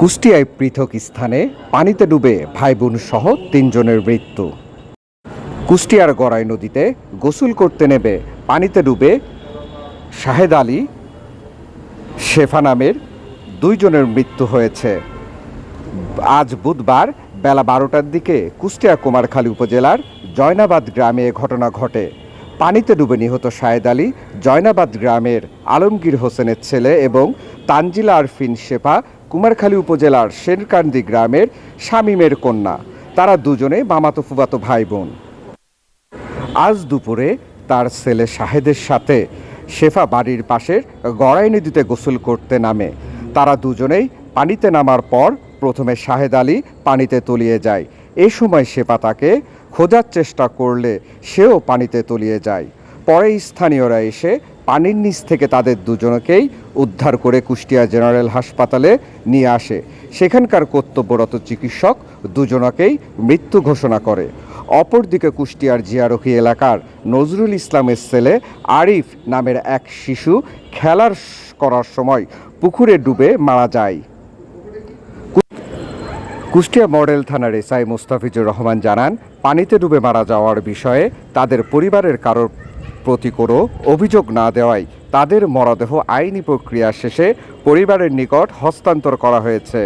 কুষ্টিয়ায় পৃথক স্থানে পানিতে ডুবে ভাই বোন সহ তিনজনের মৃত্যু। কুষ্টিয়ার গড়াই নদীতে গোসল করতে নেবে পানিতে ডুবে শাহেদ আলী, শেফা নামের দুইজনের মৃত্যু হয়েছে। আজ বুধবার বেলা বারোটার দিকে কুষ্টিয়া কুমারখালী উপজেলার জয়নাবাদ গ্রামে এ ঘটনা ঘটে। পানিতে ডুবে নিহত শাহেদ আলী জয়নাবাদ গ্রামের আলমগীর হোসেনের ছেলে এবং তানজিলা আরফিন শেফা কুমারখালী উপজেলার শেরকান্দি গ্রামের শামীমের কন্যা। তারা দুজনে মামাতো ফুবাতো ভাই বোন আজ দুপুরে তার ছেলে শাহেদের সাথে শেফা বাড়ির পাশের গড়াই নদীতে গোসল করতে নামে। তারা দুজনেই পানিতে নামার পর প্রথমে শাহেদ আলী পানিতে তলিয়ে যায়। এই সময় শেফা তাকে খোঁজার চেষ্টা করলে সেও পানিতে তলিয়ে যায়। পরে স্থানীয়রা এসে পানির নিচ থেকে তাদের দুজনকেই উদ্ধার করে কুষ্টিয়া জেনারেল হাসপাতালে নিয়ে আসে। সেখানকার কর্তব্যরত চিকিৎসক দুজনকেই মৃত্যু ঘোষণা করে। অপরদিকে কুষ্টিয়ার জিয়ারখি এলাকার নজরুল ইসলামের ছেলে আরিফ নামের এক শিশু খেলার করার সময় পুকুরে ডুবে মারা যায়। কুষ্টিয়া মডেল থানার এসআই মোস্তাফিজুর রহমান জানান, পানিতে ডুবে মারা যাওয়ার বিষয়ে তাদের পরিবারের কারোর প্রতি কোনো অভিযোগ না দেওয়ায় তাদের মরদেহ আইনি প্রক্রিয়া শেষে পরিবারের নিকট হস্তান্তর করা হয়েছে।